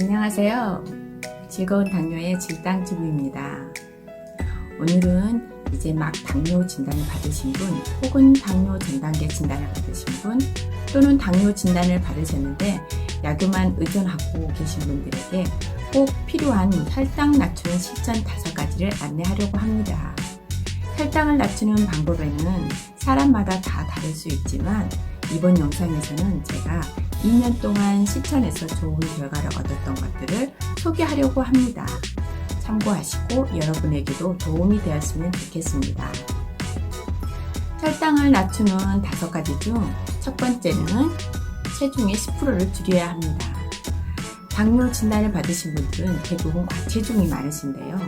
안녕하세요. 즐거운 당뇨의 질당주부입니다. 오늘은 이제 막 당뇨 진단을 받으신 분, 혹은 당뇨 전 단계 진단을 받으신 분, 또는 당뇨 진단을 받으셨는데 약효만 의존하고 계신 분들에게 꼭 필요한 혈당 낮추는 실천 다섯 가지를 안내하려고 합니다. 혈당을 낮추는 방법에는 사람마다 다 다를 수 있지만 이번 영상에서는 제가 2년 동안 실천해서 좋은 결과를 얻었던 것들을 소개하려고 합니다. 참고하시고 여러분에게도 도움이 되었으면 좋겠습니다. 혈당을 낮추는 다섯 가지 중 첫 번째는 체중의 10%를 줄여야 합니다. 당뇨 진단을 받으신 분들은 대부분 과체중이 많으신데요.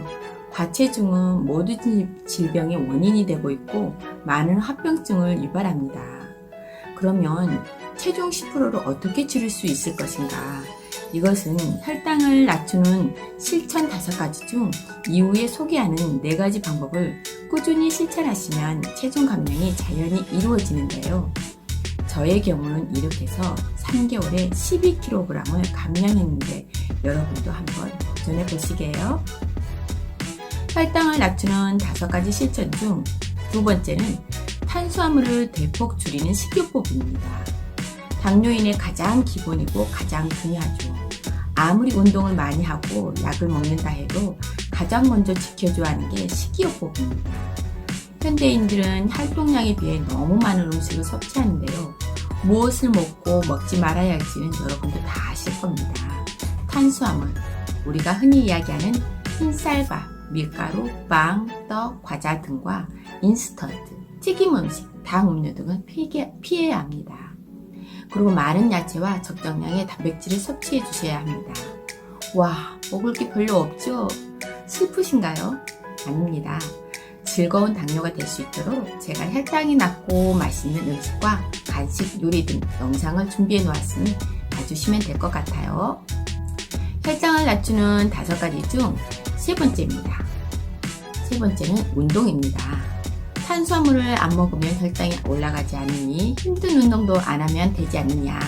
과체중은 모든 질병의 원인이 되고 있고 많은 합병증을 유발합니다. 그러면 체중 10%를 어떻게 줄일 수 있을 것인가? 이것은 혈당을 낮추는 실천 다섯 가지 중 이후에 소개하는 네 가지 방법을 꾸준히 실천하시면 체중 감량이 자연히 이루어지는데요. 저의 경우는 이렇게 해서 3개월에 12kg을 감량했는데 여러분도 한번 도전해 보시게요. 혈당을 낮추는 다섯 가지 실천 중 두 번째는 탄수화물을 대폭 줄이는 식이요법입니다. 당뇨인의 가장 기본이고 가장 중요하죠. 아무리 운동을 많이 하고 약을 먹는다 해도 가장 먼저 지켜줘야 하는 게 식이요법입니다. 현대인들은 활동량에 비해 너무 많은 음식을 섭취하는데요. 무엇을 먹고 먹지 말아야 할지는 여러분도 다 아실 겁니다. 탄수화물, 우리가 흔히 이야기하는 흰쌀밥, 밀가루, 빵, 떡, 과자 등과 인스턴트, 튀김 음식, 당 음료 등은 피해, 피해야 합니다. 그리고 많은 야채와 적정량의 단백질을 섭취해 주셔야 합니다. 와, 먹을 게 별로 없죠? 슬프신가요? 아닙니다. 즐거운 당뇨가 될 수 있도록 제가 혈당이 낮고 맛있는 음식과 간식, 요리 등 영상을 준비해 놓았으니 봐주시면 될 것 같아요. 혈당을 낮추는 다섯 가지 중 세 번째입니다. 세 번째는 운동입니다. 탄수화물을 안 먹으면 혈당이 올라가지 않으니 힘든 운동도 안 하면 되지 않느냐.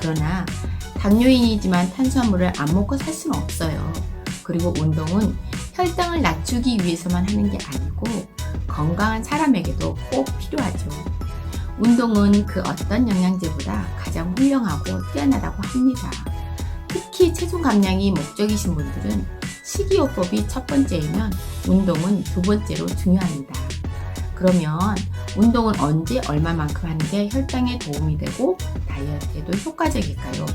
그러나 당뇨인이지만 탄수화물을 안 먹고 살 수는 없어요. 그리고 운동은 혈당을 낮추기 위해서만 하는 게 아니고 건강한 사람에게도 꼭 필요하죠. 운동은 그 어떤 영양제보다 가장 훌륭하고 뛰어나다고 합니다. 특히 체중 감량이 목적이신 분들은 식이요법이 첫 번째이면 운동은 두 번째로 중요합니다. 그러면 운동은 언제 얼마만큼 하는 게 혈당에 도움이 되고 다이어트에도 효과적일까요?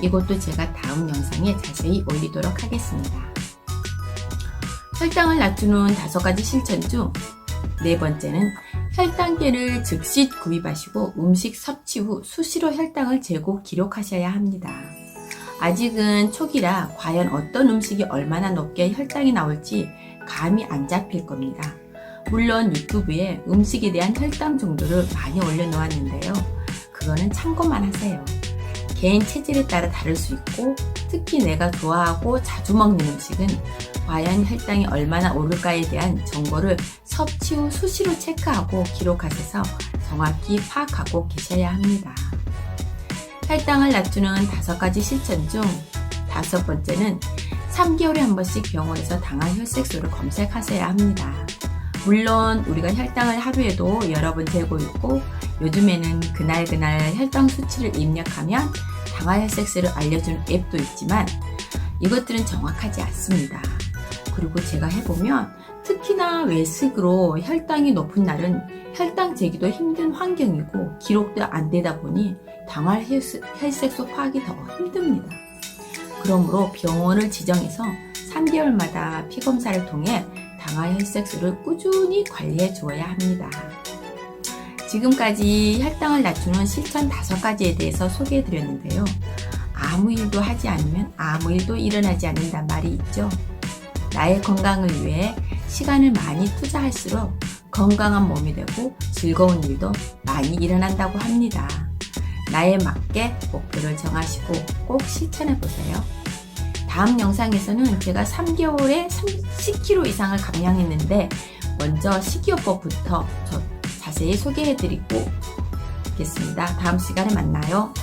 이것도 제가 다음 영상에 자세히 올리도록 하겠습니다. 혈당을 낮추는 다섯 가지 실천 중 네 번째는 혈당계를 즉시 구입하시고 음식 섭취 후 수시로 혈당을 재고 기록하셔야 합니다. 아직은 초기라 과연 어떤 음식이 얼마나 높게 혈당이 나올지 감이 안 잡힐 겁니다. 물론 유튜브에 음식에 대한 혈당 정도를 많이 올려놓았는데요. 그거는 참고만 하세요. 개인 체질에 따라 다를 수 있고 특히 내가 좋아하고 자주 먹는 음식은 과연 혈당이 얼마나 오를까에 대한 정보를 섭취 후 수시로 체크하고 기록하셔서 정확히 파악하고 계셔야 합니다. 혈당을 낮추는 다섯 가지 실천 중 다섯 번째는 3개월에 한 번씩 병원에서 당할 혈색소를 검색하셔야 합니다. 물론 우리가 혈당을 하루에도 여러 번 재고 있고 요즘에는 그날그날 혈당 수치를 입력하면 당할 혈색소를 알려주는 앱도 있지만 이것들은 정확하지 않습니다. 그리고 제가 해보면 특히나 외식으로 혈당이 높은 날은 혈당 재기도 힘든 환경이고 기록도 안 되다 보니 당할 혈색소 파악이 더 힘듭니다. 그러므로 병원을 지정해서 3개월마다 피검사를 통해 당할 혈색소를 꾸준히 관리해 주어야 합니다. 지금까지 혈당을 낮추는 실천 다섯 가지에 대해서 소개해 드렸는데요. 아무 일도 하지 않으면 아무 일도 일어나지 않는단 말이 있죠. 나의 건강을 위해 시간을 많이 투자할수록 건강한 몸이 되고 즐거운 일도 많이 일어난다고 합니다. 나에 맞게 목표를 정하시고 꼭 실천해 보세요. 다음 영상에서는 제가 3개월에 30kg 이상을 감량했는데 먼저 식이요법부터 자세히 소개해 드리고 있겠습니다. 다음 시간에 만나요.